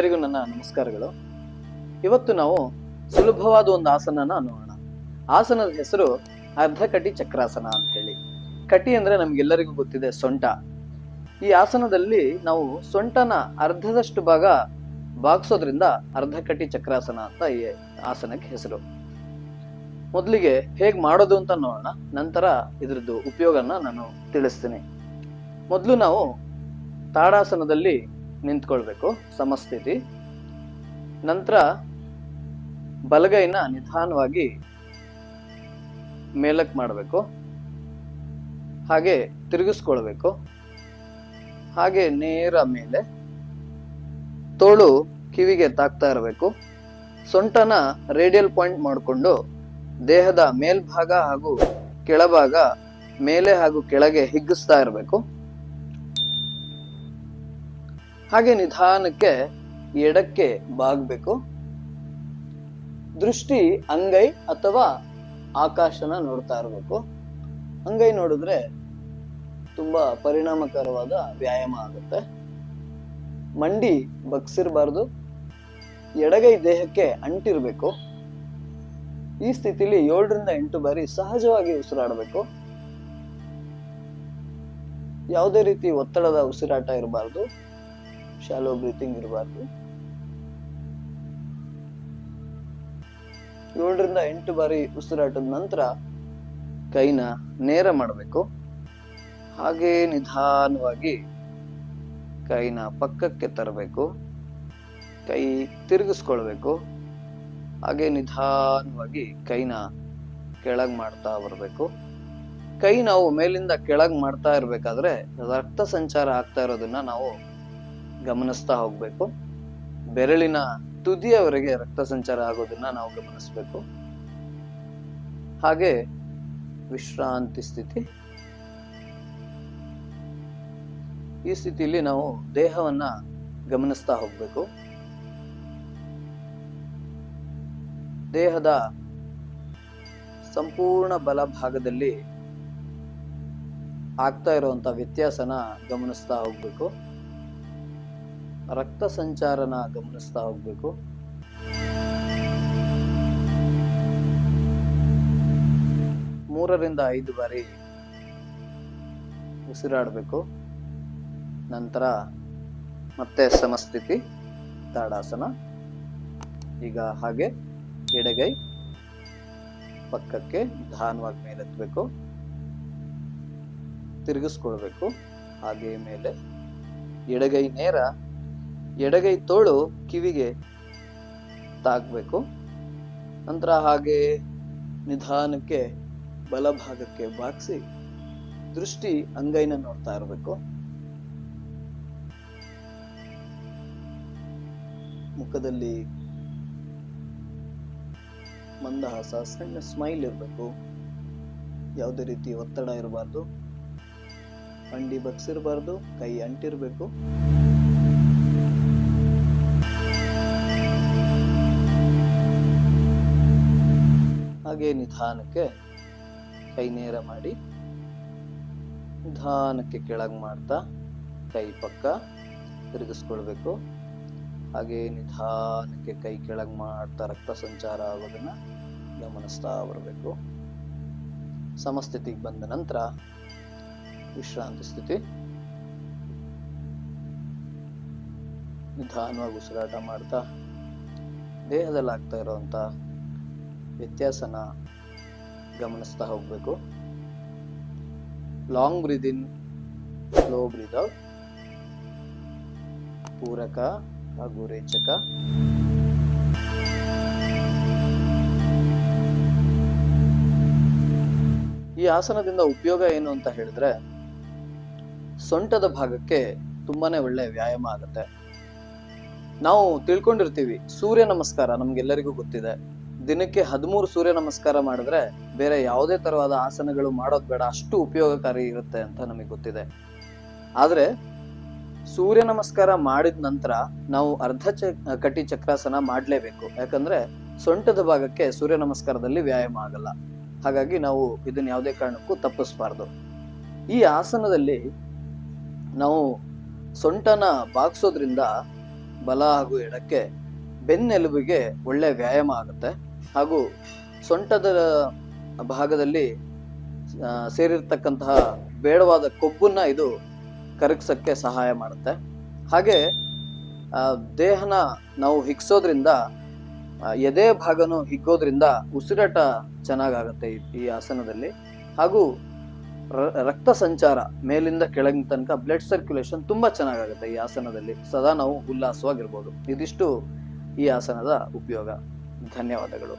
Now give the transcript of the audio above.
ಎಲ್ಲರಿಗೂ ನನ್ನ ನಮಸ್ಕಾರಗಳು. ಇವತ್ತು ನಾವು ಸುಲಭವಾದ ಒಂದು ಆಸನನ ನೋಡೋಣ. ಆಸನದ ಹೆಸರು ಅರ್ಧಕಟಿ ಚಕ್ರಾಸನ ಅಂತ ಹೇಳಿ ಕಟಿ ಅಂದ್ರೆ ನಮ್ಗೆಲ್ಲರಿಗೂ ಗೊತ್ತಿದೆ ಸೊಂಟ. ಈ ಆಸನದಲ್ಲಿ ನಾವು ಸೊಂಟನ ಅರ್ಧದಷ್ಟು ಭಾಗ ಬಾಗ್ಸೋದ್ರಿಂದ ಅರ್ಧಕಟಿ ಚಕ್ರಾಸನ ಅಂತ ಈ ಆಸನಕ್ಕೆ ಹೆಸರು. ಮೊದಲಿಗೆ ಹೇಗ್ ಮಾಡೋದು ಅಂತ ನೋಡೋಣ, ನಂತರ ಇದ್ರದ್ದು ಉಪಯೋಗನ ನಾನು ತಿಳಿಸ್ತೀನಿ. ಮೊದಲು ನಾವು ತಾಡಾಸನದಲ್ಲಿ ನಿಂತ್ಕೊಳ್ಬೇಕು, ಸಮಸ್ಥಿತಿ. ನಂತರ ಬಲಗೈನ ನಿಧಾನವಾಗಿ ಮೇಲಕ್ಕೆ ಮಾಡಬೇಕು. ಹಾಗೆ ತಿರುಗಿಸ್ಕೊಳ್ಬೇಕು. ಹಾಗೆ ನೇರ ಮೇಲೆ ತೋಳು ಕಿವಿಗೆ ತಾಕ್ತಾ ಇರಬೇಕು. ಸೊಂಟನ ರೇಡಿಯಲ್ ಪಾಯಿಂಟ್ ಮಾಡಿಕೊಂಡು ದೇಹದ ಮೇಲ್ಭಾಗ ಹಾಗೂ ಕೆಳಭಾಗ, ಮೇಲೆ ಹಾಗೂ ಕೆಳಗೆ ಹಿಗ್ಗಿಸ್ತಾ ಇರಬೇಕು. ಹಾಗೆ ನಿಧಾನಕ್ಕೆ ಎಡಕ್ಕೆ ಬಾಗ್ಬೇಕು. ದೃಷ್ಟಿ ಅಂಗೈ ಅಥವಾ ಆಕಾಶನ ನೋಡ್ತಾ ಇರಬೇಕು. ಅಂಗೈ ನೋಡಿದ್ರೆ ತುಂಬಾ ಪರಿಣಾಮಕರವಾದ ವ್ಯಾಯಾಮ ಆಗುತ್ತೆ. ಮಂಡಿ ಬಗ್ಸಿರಬಾರ್ದು. ಎಡಗೈ ದೇಹಕ್ಕೆ ಅಂಟಿರಬೇಕು. ಈ ಸ್ಥಿತಿಲಿ ಏಳರಿಂದ ಎಂಟು ಬಾರಿ ಸಹಜವಾಗಿ ಉಸಿರಾಡಬೇಕು. ಯಾವುದೇ ರೀತಿ ಒತ್ತಡದ ಉಸಿರಾಟ ಇರಬಾರ್ದು. ಶಾಲೋ ಬ್ರೀತಿಂಗ್ ಇರಬಾರ್ದು. ಏಳರಿಂದ ಎಂಟು ಬಾರಿ ಉಸಿರಾಟದ ನಂತರ ಕೈನ ನೇರ ಮಾಡಬೇಕು. ಹಾಗೆ ನಿಧಾನವಾಗಿ ಕೈನ ಪಕ್ಕಕ್ಕೆ ತರಬೇಕು. ಕೈ ತಿರುಗಿಸ್ಕೊಳ್ಬೇಕು. ಹಾಗೆ ನಿಧಾನವಾಗಿ ಕೈನ ಕೆಳಗೆ ಮಾಡ್ತಾ ಬರಬೇಕು. ಕೈ ನಾವು ಮೇಲಿಂದ ಕೆಳಗೆ ಮಾಡ್ತಾ ಇರಬೇಕಾದ್ರೆ ರಕ್ತ ಸಂಚಾರ ಆಗ್ತಾ ಇರೋದನ್ನ ನಾವು ಗಮನಿಸ್ತಾ ಹೋಗ್ಬೇಕು. ಬೆರಳಿನ ತುದಿಯವರೆಗೆ ರಕ್ತ ಸಂಚಾರ ಆಗೋದನ್ನ ನಾವು ಗಮನಿಸ್ಬೇಕು. ಹಾಗೆ ವಿಶ್ರಾಂತಿ ಸ್ಥಿತಿ. ಈ ಸ್ಥಿತಿಯಲ್ಲಿ ನಾವು ದೇಹವನ್ನ ಗಮನಿಸ್ತಾ ಹೋಗ್ಬೇಕು. ದೇಹದ ಸಂಪೂರ್ಣ ಬಲಭಾಗದಲ್ಲಿ ಆಗ್ತಾ ಇರುವಂತ ವ್ಯತ್ಯಾಸನ ಗಮನಿಸ್ತಾ ಹೋಗ್ಬೇಕು. ರಕ್ತ ಸಂಚಾರನ ಗಮನಿಸ್ತಾ ಹೋಗ್ಬೇಕು. ಮೂರರಿಂದ ಐದು ಬಾರಿ ಉಸಿರಾಡಬೇಕು. ನಂತರ ಮತ್ತೆ ಸಮಸ್ಥಿತಿ ತಾಡಾಸನ ಈಗ ಹಾಗೆ ಎಡಗೈ, ಪಕ್ಕಕ್ಕೆ ನಿಧಾನವಾಗಿ ಮೇಲೆತ್ತಬೇಕು. ತಿರುಗಿಸ್ಕೊಳ್ಬೇಕು. ಹಾಗೆ ಮೇಲೆ ಎಡಗೈ ನೇರ ಎಡಗೈ ತೋಳು ಕಿವಿಗೆ ತಾಕ್ಬೇಕು ನಂತರ ಹಾಗೆ ನಿಧಾನಕ್ಕೆ ಬಲಭಾಗಕ್ಕೆ ಬಾಗಿಸಿ ದೃಷ್ಟಿ ಅಂಗೈನ ನೋಡ್ತಾ ಇರಬೇಕು. ಮುಖದಲ್ಲಿ ಮಂದಹಾಸ, ಸಣ್ಣ ಸ್ಮೈಲ್ ಇರಬೇಕು. ಯಾವುದೇ ರೀತಿ ಒತ್ತಡ ಇರಬಾರ್ದು. ಅಂಡಿ ಬಗ್ಸಿರಬಾರ್ದು, ಕೈ ಅಂಟಿರ್ಬೇಕು. ನಿಧಾನಕ್ಕೆ ಕೈ ನೇರ ಮಾಡಿ ನಿಧಾನಕ್ಕೆ ಕೆಳಗೆ ಮಾಡ್ತಾ ಕೈ ಪಕ್ಕ ತಿರುಗಿಸ್ಕೊಳ್ಬೇಕು. ಹಾಗೆ ನಿಧಾನಕ್ಕೆ ಕೈ ಕೆಳಗೆ ಮಾಡ್ತಾ ರಕ್ತ ಸಂಚಾರ ಆಗೋದನ್ನ ಗಮನಿಸ್ತಾ ಬರಬೇಕು. ಸಮಸ್ಥಿತಿಗೆ ಬಂದ ನಂತರ ವಿಶ್ರಾಂತಿ ಸ್ಥಿತಿ. ನಿಧಾನವಾಗಿ ಉಸಿರಾಟ ಮಾಡ್ತಾ ದೇಹದಲ್ಲಿ ಆಗ್ತಾ ಇರುವಂತ ವ್ಯತ್ಯಾಸನ ಗಮನಿಸ್ತಾ ಹೋಗ್ಬೇಕು. Long breathe in slow breathe out ಪೂರಕ ಹಾಗೂ ರೇಚಕ. ಈ ಆಸನದಿಂದ ಉಪಯೋಗ ಏನು ಅಂತ ಹೇಳಿದ್ರೆ, ಸೊಂಟದ ಭಾಗಕ್ಕೆ ತುಂಬಾನೇ ಒಳ್ಳೆ ವ್ಯಾಯಾಮ ಆಗುತ್ತೆ. ನಾವು ತಿಳ್ಕೊಂಡಿರ್ತೀವಿ, ಸೂರ್ಯ ನಮಸ್ಕಾರ ನಮ್ಗೆಲ್ಲರಿಗೂ ಗೊತ್ತಿದೆ. ದಿನಕ್ಕೆ ಹದಿಮೂರು ಸೂರ್ಯ ನಮಸ್ಕಾರ ಮಾಡಿದ್ರೆ ಬೇರೆ ಯಾವುದೇ ತರವಾದ ಆಸನಗಳು ಮಾಡೋದು ಬೇಡ, ಅಷ್ಟು ಉಪಯೋಗಕಾರಿ ಇರುತ್ತೆ ಅಂತ ನಮಗೆ ಗೊತ್ತಿದೆ. ಆದ್ರೆ ಸೂರ್ಯ ನಮಸ್ಕಾರ ಮಾಡಿದ ನಂತರ ನಾವು ಅರ್ಧ ಚ, ಕಟಿ ಚಕ್ರಾಸನ ಮಾಡಲೇಬೇಕು. ಯಾಕಂದ್ರೆ ಸೊಂಟದ ಭಾಗಕ್ಕೆ ಸೂರ್ಯ ನಮಸ್ಕಾರದಲ್ಲಿ ವ್ಯಾಯಾಮ ಆಗಲ್ಲ. ಹಾಗಾಗಿ ನಾವು ಇದನ್ನ ಯಾವುದೇ ಕಾರಣಕ್ಕೂ ತಪ್ಪಿಸ್ಬಾರ್ದು. ಈ ಆಸನದಲ್ಲಿ ನಾವು ಸೊಂಟನ ಬಾಗಿಸೋದ್ರಿಂದ ಬಲ ಹಾಗೂ ಎಡಕ್ಕೆ ಬೆನ್ನೆಲುಬಿಗೆ ಒಳ್ಳೆ ವ್ಯಾಯಾಮ ಆಗುತ್ತೆ. ಹಾಗೂ ಸೊಂಟದ ಭಾಗದಲ್ಲಿ ಸೇರಿರ್ತಕ್ಕಂತಹ ಬೇಡವಾದ ಕೊಬ್ಬನ್ನ ಇದು ಕರಗಿಸಕ್ಕೆ ಸಹಾಯ ಮಾಡುತ್ತೆ. ಹಾಗೆ ದೇಹನ ನಾವು ಹಿಗ್ಸೋದ್ರಿಂದ ಎದೆ ಭಾಗನು ಹಿಗ್ಗೋದ್ರಿಂದ ಉಸಿರಾಟ ಚೆನ್ನಾಗಾಗತ್ತೆ ಈ- ಆಸನದಲ್ಲಿ. ಹಾಗೂ ರಕ್ತ ಸಂಚಾರ ಮೇಲಿಂದ ಕೆಳಗಿನ ತನಕ ಬ್ಲಡ್ ಸರ್ಕ್ಯುಲೇಷನ್ ತುಂಬಾ ಚೆನ್ನಾಗಾಗುತ್ತೆ ಈ ಆಸನದಲ್ಲಿ. ಸದಾ ನಾವು ಉಲ್ಲಾಸವಾಗಿರ್ಬೋದು. ಇದಿಷ್ಟು ಈ ಆಸನದ ಉಪಯೋಗ. ಧನ್ಯವಾದಗಳು.